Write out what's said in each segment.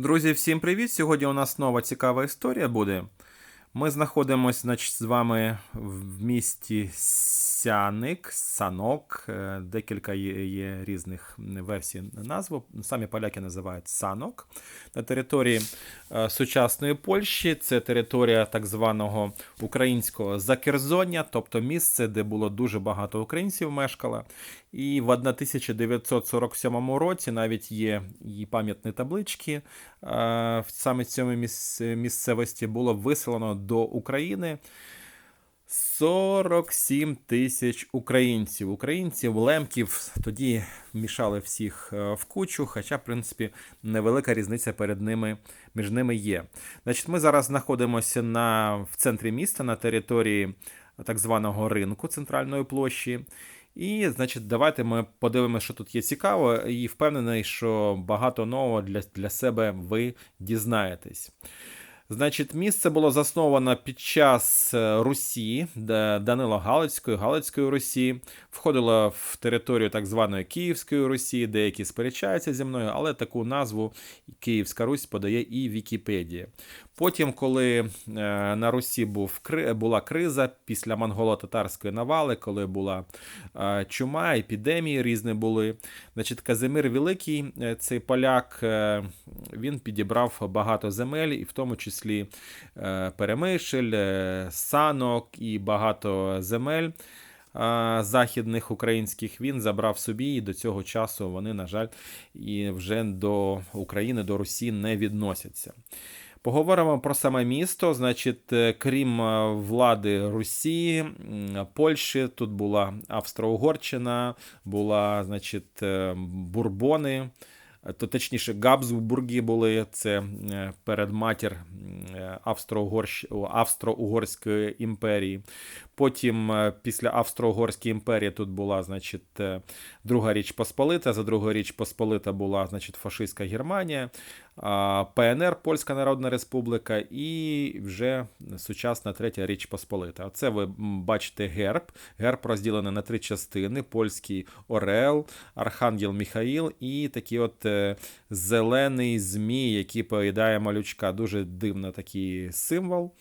Друзі, всім привіт! Сьогодні у нас нова цікава історія буде. Ми знаходимося значить, з вами в місті Сяник, Санок. Е, Декілька є, є різних версій назви. Самі поляки називають Санок. На території е, сучасної Польщі це територія так званого українського Закерзоння, тобто місце, де було дуже багато українців мешкало. І в 1947 році навіть є і пам'ятні таблички. Саме цьому місцевості було виселено до України 47 тисяч українців. Українців, лемків тоді мішали всіх е, в кучу, хоча, в принципі, невелика різниця перед ними між ними є. Значить, ми зараз знаходимося на, в центрі міста на території так званого ринку центральної площі. І, значить, давайте ми подивимося, що тут є цікаво, і впевнений, що багато нового для, для себе ви дізнаєтесь. Значить, місце було засновано під час е, Русі, де Данила Галицької, Галицької Русі, входило в територію так званої Київської Русі, деякі сперечаються зі мною, але таку назву Київська Русь подає і Вікіпедія. Потім, коли е, на Русі був, була криза після монголо-татарської навали, коли була е, чума, епідемії різні були, значить, Казимир Великий, е, цей поляк, він підібрав багато земель, і в тому числі Перемишль, е, Санок і багато земель. Західних українських він забрав собі, і до цього часу вони, на жаль, і вже до України, до Русі не відносяться. Поговоримо про саме місто. Значить, е, крім е, влади Русі, Польщі, тут була Австро-Угорщина, була, значить, е, Бурбони, то точніше, Габсбурги були це передматір Австро-Угорської імперії. Потім, е, після Австро-Угорської імперії, тут була, значить, е, Друга Річ Посполита. За Друга Річ Посполита була, значить, фашистська Германія, ПНР, Польська Народна Республіка, і вже сучасна Третя Річ Посполита. Оце ви бачите герб. Герб розділений на три частини: польський Орел, Архангел Міхаїл і такий от е, зелений змій, який поїдає малючка. Дуже дивно такий символ.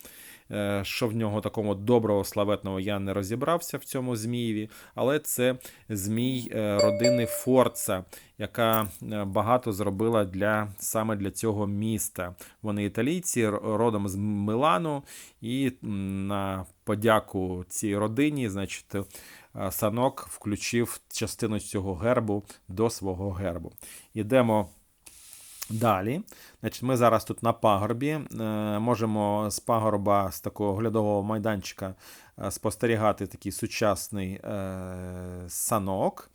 Е, Що в нього такого доброго, славетного я не розібрався в цьому змієві, але це змій е, родини Форца, яка е, багато зробила для саме для цього міста. Вони італійці, родом з Милану, і на подяку цій родині, значить, Санок включив частину цього гербу до свого гербу. Ідемо Далі, значить, ми зараз тут на пагорбі. Е, можемо з пагорба, з такого оглядового майданчика е, спостерігати такий сучасний е, санок.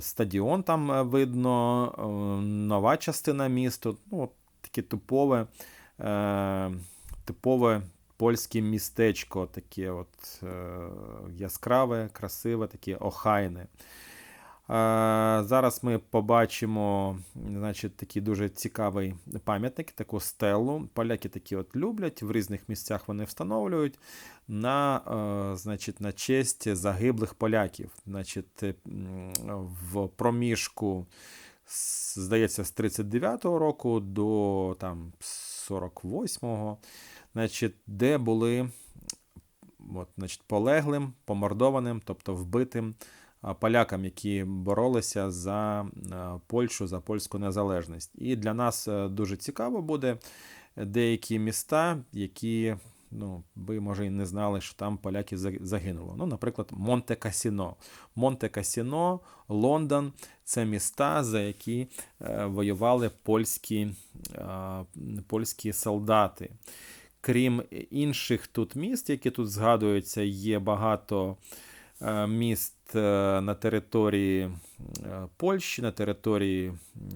Стадіон там видно, нова частина міста. Ну, таке типове, типове польське містечко, таке от яскраве, красиве, таке охайне. Зараз ми побачимо значить, такий дуже цікавий пам'ятник, таку стелу. Поляки такі от люблять, в різних місцях вони встановлюють на, е, значить, на честь загиблих поляків. Значить, е, в проміжку, здається, з 39-го року до там, 48-го, значить, де були от, значить, полеглим, помордованим, тобто вбитим полякам, які боролися за Польщу, за польську незалежність. І для нас е, дуже цікаво буде деякі міста, які. Ну, ви, може, і не знали, що там поляки за- загинуло. Ну, наприклад, Монте Касіно. Монте Касіно, Лондон це міста, за які е, воювали польські, е, польські солдати. Крім інших тут міст, які тут згадуються, є багато е, міст е, на території е, Польщі, на території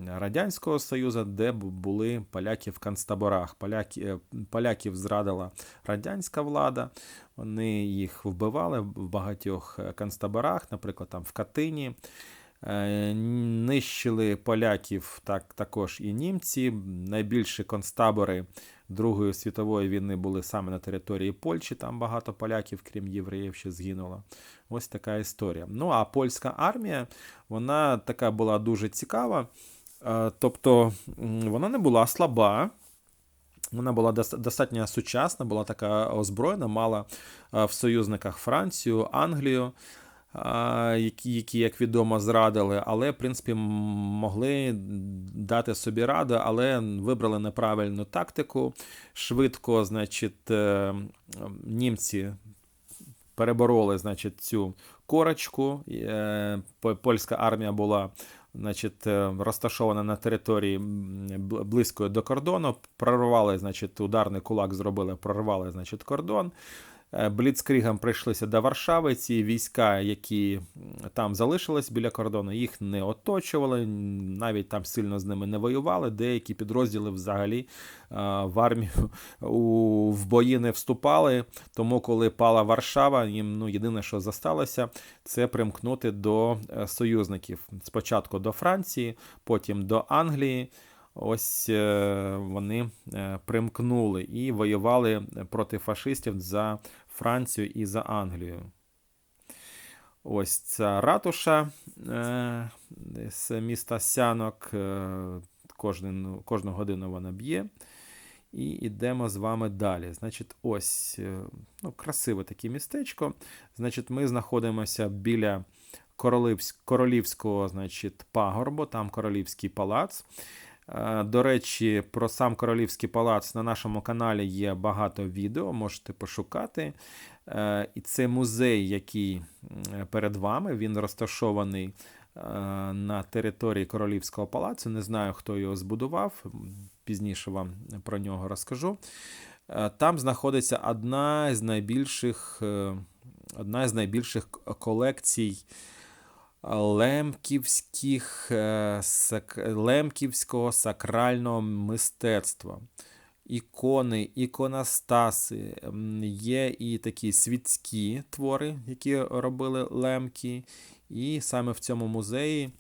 Радянського Союзу, де бу- були поляки в концтаборах. Поляки, е, поляків зрадила радянська влада. Вони їх вбивали в багатьох е, концтаборах, наприклад, там в Катині. Е, Нищили поляків так, також і німці. Найбільші концтабори Другої світової війни були саме на території Польщі, там багато поляків, крім євреїв, ще згинуло. Ось така історія. Ну а польська армія, вона така була дуже цікава. Е, Тобто вона не була слаба. Вона була достатньо сучасна, була така озброєна, мала е, в союзниках Францію, Англію, які, які, як відомо, зрадили, але, в принципі, могли дати собі раду, але вибрали неправильну тактику. Швидко, значить, е, німці перебороли значить, цю корочку. Е, Польська армія була значить, е, розташована на території близької до кордону. Прорвали, значить, ударний кулак зробили, прорвали значить, кордон. Е, Бліцкрігом прийшлися до Варшави. Ці війська, які там залишились біля кордону, їх не оточували, навіть там сильно з ними не воювали. Деякі підрозділи взагалі е, в армію в бої не вступали. Тому, коли пала Варшава, їм ну, єдине, що зосталося, це примкнути до е, союзників. Спочатку до Франції, потім до Англії. Ось вони примкнули і воювали проти фашистів за Францію і за Англію. Ось ця ратуша е, з міста Сянок. Е, кожну, кожну годину вона б'є. І йдемо з вами далі. Значить, ось е, ну, красиве таке містечко. Значить, ми знаходимося біля Королівсь- королівського значить, пагорбу, там королівський палац. Е, До речі, про сам королівський палац на нашому каналі є багато відео, можете пошукати. Е, І це музей, який перед вами, він розташований е, на території королівського палацу. Не знаю, хто його збудував. Пізніше вам про нього розкажу. Там знаходиться одна з найбільших, одна з найбільших колекцій лемківських, е, сак- лемківського сакрального мистецтва. Ікони, іконостаси, є і такі світські твори, які робили лемки. І саме в цьому музеї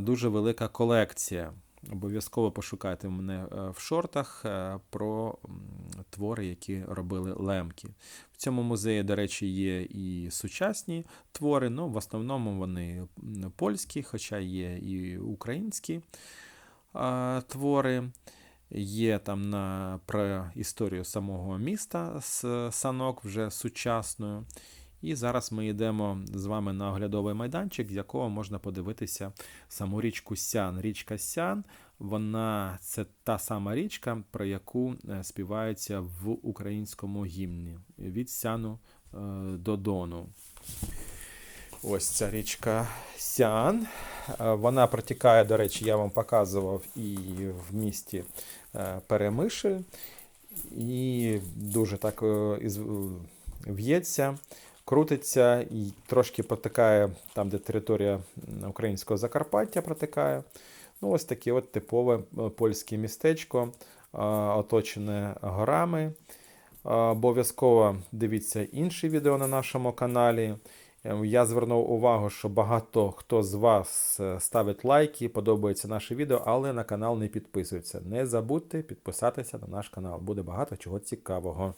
дуже велика колекція. Обов'язково пошукайте мене е, в шортах е, про твори, які робили лемки. В цьому музеї, до речі, є і сучасні твори, ну в основному вони польські, хоча є і українські а, твори. Є там на про історію самого міста з санок вже сучасною. І зараз ми йдемо з вами на оглядовий майданчик, з якого можна подивитися саму річку Сян. Річка Сян, вона це та сама річка, про яку е, співається в українському гімні від Сяну е, до Дону. Ось ця річка Сян. Е, Вона протікає, до речі, я вам показував і в місті Перемишель, і дуже так в'ється, крутиться і трошки протикає там, де територія українського Закарпаття протикає. Ну, ось таке от типове е, польське містечко, е, оточене горами. Е, Обов'язково дивіться інші відео на нашому каналі. Я звернув увагу, що багато хто з вас ставить лайки, подобається наше відео, але на канал не підписується. Не забудьте підписатися на наш канал. Буде багато чого цікавого.